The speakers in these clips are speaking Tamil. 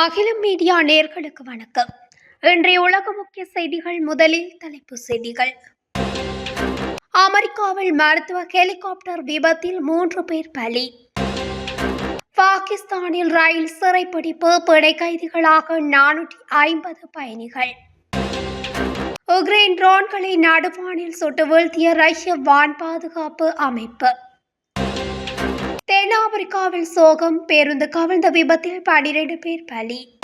அகிலம் மீடியா நேர்களுக்கு வணக்கம். இன்றைய உலக முக்கிய செய்திகள் முதலில் தலைப்பு செய்திகள். அமெரிக்காவில் மருத்துவ ஹெலிகாப்டர் விபத்தில் மூன்று பேர் பலி. பாகிஸ்தானில் ரயில் சிறைப்பிடிப்பு பிணை கைதிகளாக நானூற்றி ஐம்பது பயணிகள். உக்ரைன் ட்ரோன்களை நடுவானில் சுட்டு வீழ்த்திய ரஷ்ய வான் பாதுகாப்பு அமைப்பு. தென்னாப்பிரிக்காவில் சோகம் பேருந்து கவிழ்ந்த விபத்தில் பனிரெண்டு பேர் பலி.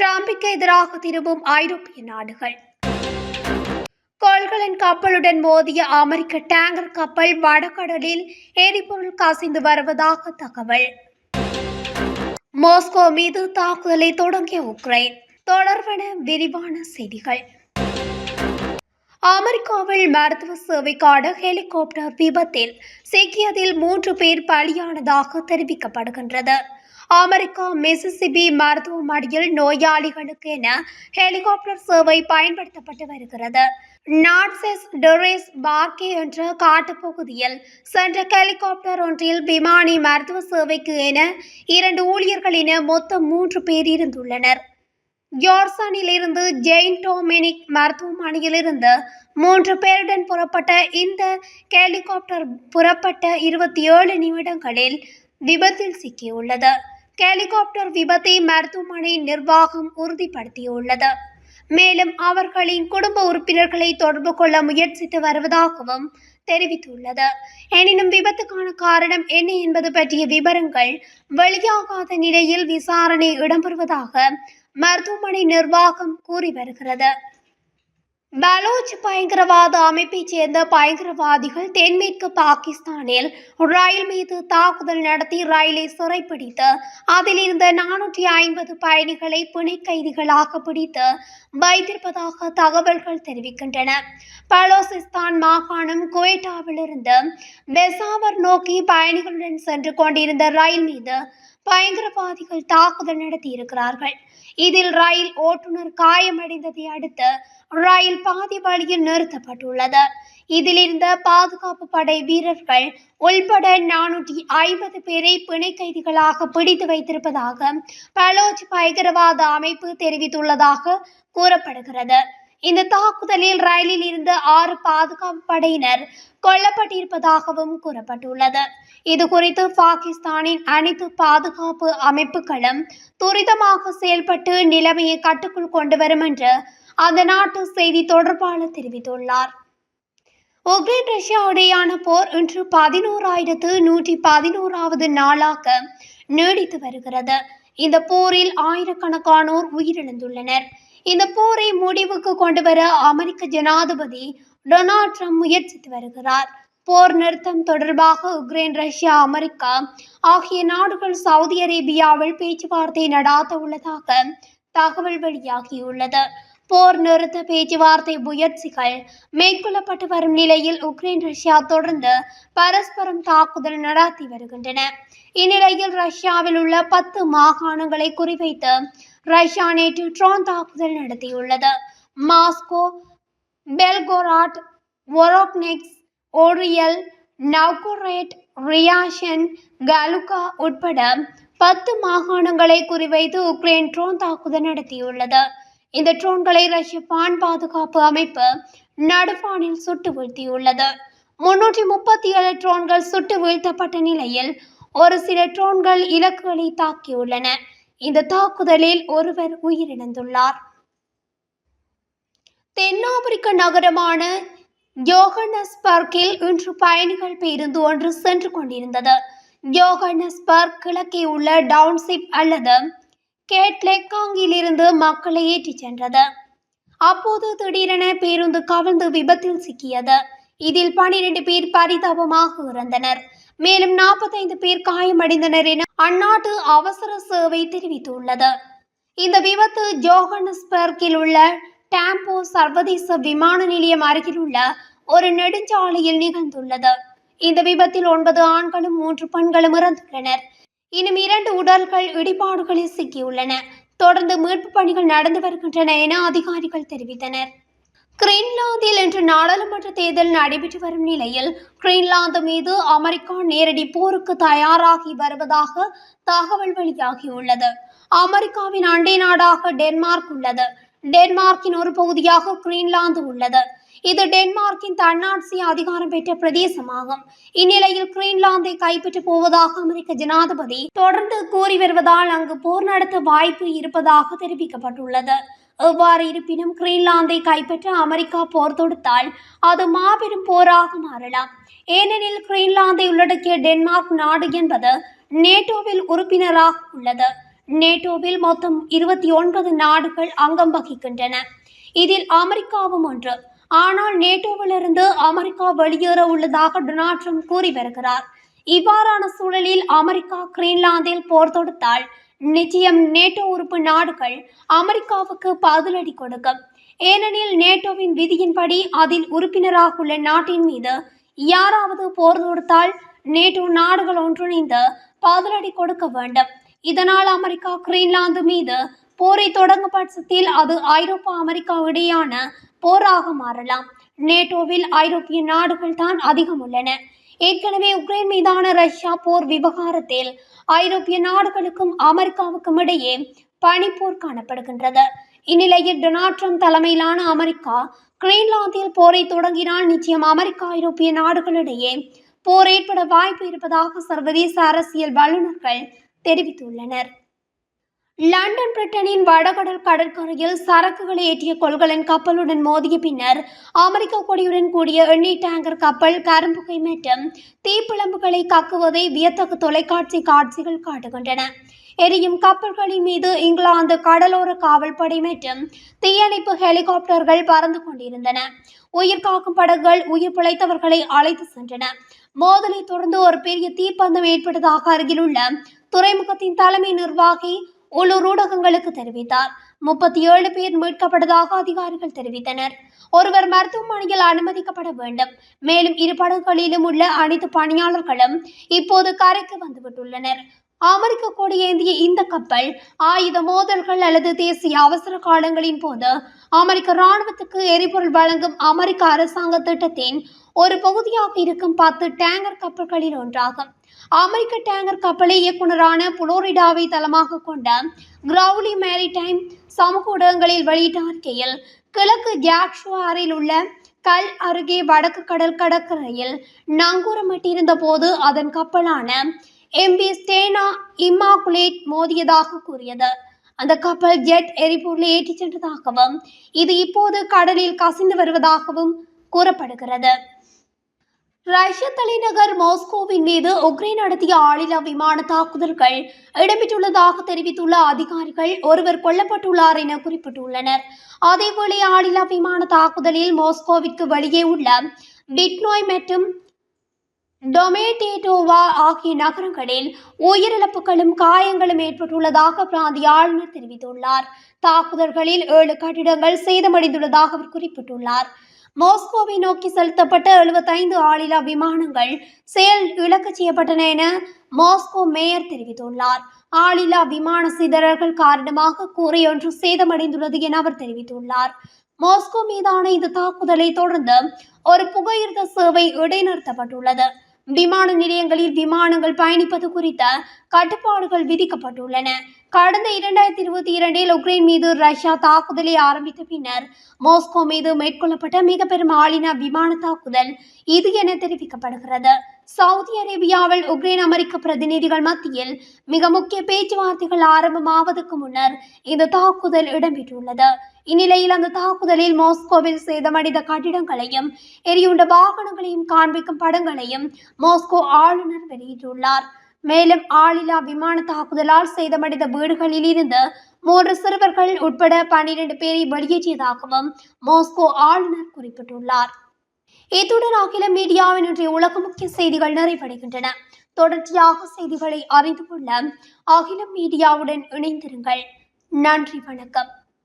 டிரம்பிற்கு எதிராக திரும்பும் ஐரோப்பிய நாடுகள். கொள்கலன் கப்பலுடன் மோதிய அமெரிக்க டேங்கர் கப்பல் வடகடலில் எரிபொருள் கசிந்து வருவதாக தகவல். மாஸ்கோ மீது தாக்குதலை தொடங்கிய உக்ரைன். தொடர்வன விரிவான செய்திகள். அமெரிக்காவில் மருத்துவ சேவைக்கான ஹெலிகாப்டர் விபத்தில் சிக்கியதில் மூன்று பேர் பலியானதாக தெரிவிக்கப்படுகின்றது. அமெரிக்கா மிசிசிபி மருத்துவமனையில் நோயாளிகளுக்கு என ஹெலிகாப்டர் சேவை பயன்படுத்தப்பட்டு வருகிறது. நாட்செஸ் டொரேஸ் பார்க்கே என்ற காட்டுப்பகுதியில் சென்ற ஹெலிகாப்டர் ஒன்றில் விமானி மருத்துவ சேவைக்கு என இரண்டு ஊழியர்கள் என மொத்தம் மூன்று பேர் இருந்துள்ளனர். யோர்சனில் இருந்து ஜெயின் டோமெனிக் மருத்துவமனையிலிருந்து மூன்று பேருடன் புறப்பட்ட இந்த ஹெலிகாப்டர் புறப்பட்ட இருபத்தி ஏழு நிமிடங்களில் விபத்தில் சிக்கியுள்ளது. ஹெலிகாப்டர் விபத்தை மருத்துவமனை நிர்வாகம் உறுதிப்படுத்தியுள்ளது. மேலும் அவர்களின் குடும்ப உறுப்பினர்களை தொடர்பு கொள்ள முயற்சித்து வருவதாகவும் தெரிவித்துள்ளது. எனினும் விபத்துக்கான காரணம் என்ன என்பது பற்றிய விவரங்கள் வெளியாகாத நிலையில் விசாரணை இடம்பெறுவதாக மருத்துவமனை நிர்வாகம் கூறி வருகிறது. பலோச் பயங்கரவாத அமைப்பைச் சேர்ந்த பயங்கரவாதிகள் தென்மேற்கு பாகிஸ்தானில் ரயில் மீது தாக்குதல் நடத்தி ரயிலை சிறைப்பிடித்து அதில் இருந்த நானூற்றி ஐம்பது பயணிகளை பிணை கைதிகளாக பிடித்து வைத்திருப்பதாக தகவல்கள் தெரிவிக்கின்றன. பலோசிஸ்தான் மாகாணம் குவேட்டாவிலிருந்து பெசாவர் நோக்கி பயணிகளுடன் சென்று கொண்டிருந்த ரயில் மீது பயங்கரவாதிகள் தாக்குதல் நடத்தியிருக்கிறார்கள் இதில் ரயில் ஓட்டுநர் காயமடைந்ததை அடுத்து ரயில் பாதி வழியில் நிறுத்தப்பட்டுள்ளது. இதில் இருந்த பாதுகாப்பு படை வீரர்கள் உள்பட நானூற்றி ஐம்பது பேரை பிணை கைதிகளாக பிடித்து வைத்திருப்பதாக பலோச் பயங்கரவாத அமைப்பு தெரிவித்துள்ளதாக கூறப்படுகிறது. இந்த தாக்குதலில் ரயிலில் இருந்து ஆறு பாதுகாப்பு படையினர் கொல்லப்பட்டிருப்பதாகவும் கூறப்பட்டுள்ளது. இது குறித்து பாகிஸ்தானின் அனைத்து பாதுகாப்பு அமைப்புகளும் துரிதமாக செயல்பட்டு நிலைமையை கட்டுக்குள் கொண்டு வரும் என்று அந்த நாட்டு செய்தி தொடர்பாளர் தெரிவித்துள்ளார். உக்ரைன் ரஷ்யா இடையான போர் இன்று பதினோராயிரத்து நூற்றி பதினோராவது நாளாக நீடித்து வருகிறது. இந்த போரில் ஆயிரக்கணக்கானோர் உயிரிழந்துள்ளனர். இந்த போரை முடிவுக்கு கொண்டு வர அமெரிக்க ஜனாதிபதி டொனால்ட் ட்ரம்ப் முயற்சித்து வருகிறார். போர் நிறுத்தம் தொடர்பாக உக்ரைன் ரஷ்யா அமெரிக்கா ஆகிய நாடுகள் சவுதி அரேபியாவில் பேச்சுவார்த்தை நடாத்த உள்ளதாக தகவல் வெளியாகியுள்ளது. போர் நிறுத்த பேச்சுவார்த்தை முயற்சிகள் மேற்கொள்ளப்பட்டு வரும் நிலையில் உக்ரைன் ரஷ்யா தொடர்ந்து பரஸ்பரம் தாக்குதல் நடத்தி வருகின்றன. இந்நிலையில் ரஷ்யாவில் உள்ள பத்து மாகாணங்களை குறிவைத்து ரஷ்யா நேற்று ட்ரோன் தாக்குதல் நடத்தியுள்ளது. மாஸ்கோ பெல்கோராட் ஒரோக்னெக்ஸ் ஓரியல் நவ்கோரேட் ரியாஷன் கலுகா உட்பட பத்து மாகாணங்களை குறிவைத்து உக்ரைன் ட்ரோன் தாக்குதல் நடத்தியுள்ளது. இந்த ட்ரோன்களை ரஷ்ய பான் பாதுகாப்பு அமைப்பு நடுவானில் சுட்டு வீழ்த்தியுள்ளது. முன்னூற்றி முப்பத்தி ஏழு ட்ரோன்கள் சுட்டு வீழ்த்தப்பட்ட நிலையில் ஒரு சில ட்ரோன்கள் இலக்குகளை தாக்கியுள்ளன. இந்த தாக்குதலில் ஒருவர் உயிரிழந்துள்ளார். தென்னாப்பிரிக்க நகரமான யோகன்னஸ்பர்க்கில் இன்று பயணிகள் பேருந்து ஒன்று சென்று கொண்டிருந்தது. யோகன்னஸ்பர்க் கிழக்கே உள்ள டவுன்ஷிப் அல்லது கேட்லெக்காங்கிலிருந்து மக்களை ஏற்றிச் சென்றது. அப்போது திடீரென பேருந்து கவிழ்ந்து விபத்தில் சிக்கியது. இதில் பனிரெண்டு பேர் பரிதாபமாக இறந்தனர். மேலும் நாற்பத்தைந்து பேர் காயமடைந்தனர் என அந்நாட்டு அவசர சேவை தெரிவித்துள்ளது. இந்த விபத்து ஜோகன்னஸ்பர்க்கில் உள்ள டாம்போ சர்வதேச விமான நிலையம் அருகில் உள்ள ஒரு நெடுஞ்சாலையில் நிகழ்ந்துள்ளது. இந்த விபத்தில் ஒன்பது ஆண்களும் மூன்று பெண்களும் இறந்துள்ளனர். இன்னும் இரண்டு உடல்கள் இடிபாடுகளில் சிக்கியுள்ளன. தொடர்ந்து மீட்பு பணிகள் நடந்து வருகின்றன என அதிகாரிகள் தெரிவித்தனர். கிரீன்லாந்தில் இன்று நாடாளுமன்ற தேர்தல் நடைபெற்று வரும் நிலையில் கிரீன்லாந்து மீது அமெரிக்கா நேரடி போருக்கு தயாராகி வருவதாக தகவல் வெளியாகியுள்ளது. அமெரிக்காவின் அண்டை நாடாக டென்மார்க் உள்ளது. டென்மார்க்கின் ஒரு பகுதியாக கிரீன்லாந்து உள்ளது. இது டென்மார்க்கின் தன்னாட்சி அதிகாரம் பெற்ற பிரதேசமாகும். இந்நிலையில் கிரீன்லாந்தை கைப்பற்றப் போவதாக அமெரிக்க ஜனாதிபதி தொடர்ந்து கூறி வருவதால் அங்கு போர் நடத்த வாய்ப்பு இருப்பதாக தெரிவிக்கப்பட்டுள்ளது. எவ்வாறு இருப்பினும் கிரீன்லாந்தை கைப்பற்ற அமெரிக்கா போர் தொடுத்தால் அது மாபெரும் போராக மாறலாம். ஏனெனில் கிரீன்லாந்தை உள்ளடக்கிய டென்மார்க் நாடு என்பது நேட்டோவில் உறுப்பினராக உள்ளது. நேட்டோவில் மொத்தம் இருபத்தி ஒன்பது நாடுகள் அங்கம் வகிக்கின்றன. இதில் அமெரிக்காவும் ஒன்று ஆனால் நேட்டோவிலிருந்து அமெரிக்கா வெளியேற உள்ளதாக டொனால்ட் ட்ரம்ப் கூறி வருகிறார். இவ்வாறான சூழலில் அமெரிக்கா கிரீன்லாந்தில் போர் தொடுத்தால் நிச்சயம் நேட்டோ உறுப்பு நாடுகள் அமெரிக்காவுக்கு பதிலடி கொடுக்கும். ஏனெனில் நேட்டோவின் விதியின்படி அதில் உறுப்பினராக உள்ள நாட்டின் மீது யாராவது போர் தொடுத்தால் நேட்டோ நாடுகள் ஒன்றிணைந்து பதிலடி கொடுக்க வேண்டும். இதனால் அமெரிக்கா கிரீன்லாந்து மீது போரை தொடங்கும் பட்சத்தில் அது ஐரோப்பா அமெரிக்கா இடையான போராக மாறலாம். நேட்டோவில் ஐரோப்பிய நாடுகள் தான் அதிகம் உள்ளன ஏற்கனவே உக்ரைன் மீதான ரஷ்யா போர் விவகாரத்தில் ஐரோப்பிய நாடுகளுக்கும் அமெரிக்காவுக்கும் இடையே பனிப்போர் காணப்படுகின்றது. இந்நிலையில் டொனால்ட் ட்ரம்ப் தலைமையிலான அமெரிக்கா கிரீன்லாந்தில் போரை தொடங்கினால் நிச்சயம் அமெரிக்கா ஐரோப்பிய நாடுகளிடையே போர் ஏற்பட வாய்ப்பு இருப்பதாக சர்வதேச அரசியல் வல்லுநர்கள் தெரிவித்துள்ளனர். லண்டன் பிரிட்டனின் வடகடல் கடற்கரையில் சரக்குகளை ஏற்றிய கொள்கலன் கப்பலுடன் மோதிய பின்னர் அமெரிக்க கொடியுடன் கூடிய எண்ணெய் டேங்கர் கப்பல் கரும்புகை மற்றும் தீப்பிழம்புகளை கக்குவதை வியத்தகு தொலைக்காட்சி காட்சிகள் காட்டுகின்றன. எரியும் கப்பல்களின் மீது இங்கிலாந்து கடலோர காவல்படை மற்றும் தீயணைப்பு ஹெலிகாப்டர்கள் பறந்து கொண்டிருந்தன. உயிர் காக்கும் படகுகள் உயிர் பிழைத்தவர்களை அழைத்து சென்றன. மோதலை தொடர்ந்து ஒரு பெரிய தீப்பந்தம் ஏற்பட்டதாக அருகிலுள்ள துறைமுகத்தின் தலைமை நிர்வாகி உள்ளூர் ஊடகங்களுக்கு தெரிவித்தார். முப்பத்தி ஏழு பேர் மீட்கப்பட்டதாக அதிகாரிகள் தெரிவித்தனர். ஒருவர் மருத்துவமனையில் அனுமதிக்கப்பட வேண்டும். மேலும் இரு படகுகளிலும் உள்ள அனைத்து பணியாளர்களும் இப்போது கரைக்கு வந்துவிட்டுள்ளனர். அமெரிக்க கொடி ஏந்திய இந்த கப்பல் ஆயுத மோதல்கள் அல்லது தேசிய அவசர காலங்களின் போது அமெரிக்க இராணுவத்துக்கு எரிபொருள் வழங்கும் அமெரிக்க அரசாங்க திட்டத்தின் ஒரு பகுதியாக இருக்கும் பத்து டேங்கர் கப்பல்களில் ஒன்றாகும். அமெரிக்க டேங்கர் கப்பலை இயக்குனரான புளோரிடாவை தளமாக கொண்ட கிரவுலி மேரிடைம் சமூக ஊடகங்களில் வெளியிட்ட அறிக்கையில் கிழக்கு ஜாக்ஷுவாரில் உள்ள கல் அருகே வடக்கு கடல் கடற்கரையில் நங்கூரமிட்டிருந்த போது அதன் கப்பலான எம்பி ஸ்டேனா இம்மாகுலேட் மோதியதாக கூறியது. அந்த கப்பல் ஜெட் எரிபொருளை ஏற்றிச் சென்றதாகவும் இது இப்போது கடலில் கசிந்து வருவதாகவும் கூறப்படுகிறது. ரஷ்ய தலைநகர் மாஸ்கோவின் மீது உக்ரைன் நடத்திய ஆளில்லா விமான தாக்குதல்கள் இடம்பெற்றுள்ளதாக தெரிவித்துள்ள அதிகாரிகள் ஒருவர் கொல்லப்பட்டுள்ளார் என குறிப்பிட்டுள்ளனர். அதேவேளை ஆளில்லா விமான தாக்குதலில் மாஸ்கோவிற்கு வெளியே உள்ள பிட்னோய் மற்றும் டொமேட்டேட்டோவா ஆகிய நகரங்களில் உயிரிழப்புகளும் காயங்களும் ஏற்பட்டுள்ளதாக பிராந்திய ஆளுநர் தெரிவித்துள்ளார். தாக்குதல்களில் ஏழு கட்டிடங்கள் சேதமடைந்துள்ளதாக அவர் குறிப்பிட்டுள்ளார். மாஸ்கோவை நோக்கி செலுத்தப்பட்ட எழுபத்தைந்து ஆளில்லா விமானங்கள் செயல் இழக்க செய்யப்பட்டன என மாஸ்கோ மேயர் தெரிவித்துள்ளார். ஆளில்லா விமான சிதறல்கள் காரணமாக கூரை ஒன்று சேதமடைந்துள்ளது என அவர் தெரிவித்துள்ளார். மாஸ்கோ மீதான இந்த தாக்குதலை தொடர்ந்து ஒரு புகையிரத சேவை இடைநிறுத்தப்பட்டுள்ளது. விமான நிலையங்களில் விமானங்கள் பயணிப்பது குறித்த கட்டுப்பாடுகள் விதிக்கப்பட்டுள்ளன. கடந்த இரண்டாயிரத்தி இருபத்தி இரண்டில் உக்ரைன் மீது ரஷ்யா தாக்குதலை ஆரம்பித்த பின்னர் மாஸ்கோ மீது மேற்கொள்ளப்பட்ட மிக பெரும் ஆளின விமான தாக்குதல் இது என தெரிவிக்கப்படுகிறது. சவுதி அரேபியாவில் உக்ரைன் அமெரிக்க பிரதிநிதிகள் மத்தியில் மிக முக்கிய பேச்சுவார்த்தைகள் ஆரம்பமாவதற்கு முன்னர் இந்த தாக்குதல் இடம்பெற்றுள்ளது. இந்நிலையில் அந்த தாக்குதலில் மாஸ்கோவில் சேதமடைந்த கட்டிடங்களையும் எரியுண்ட வாகனங்களையும் காண்பிக்கும் படங்களையும் மாஸ்கோ ஆளுநர் வெளியிட்டுள்ளார். மேலும் ஆளில்லா விமான தாக்குதலால் சேதமடைந்த வீடுகளில் இருந்து மூன்று சிறுவர்கள் உட்பட பன்னிரண்டு பேரை வெளியேற்றியதாகவும் மாஸ்கோ ஆளுநர் குறிப்பிட்டுள்ளார். இத்துடன் அகில மீடியாவின் இன்றைய உலக முக்கிய செய்திகள் நிறைவடைகின்றன. தொடர்ச்சியாக செய்திகளை அறிந்து கொள்ள அகில மீடியாவுடன் இணைந்திருங்கள். நன்றி வணக்கம்.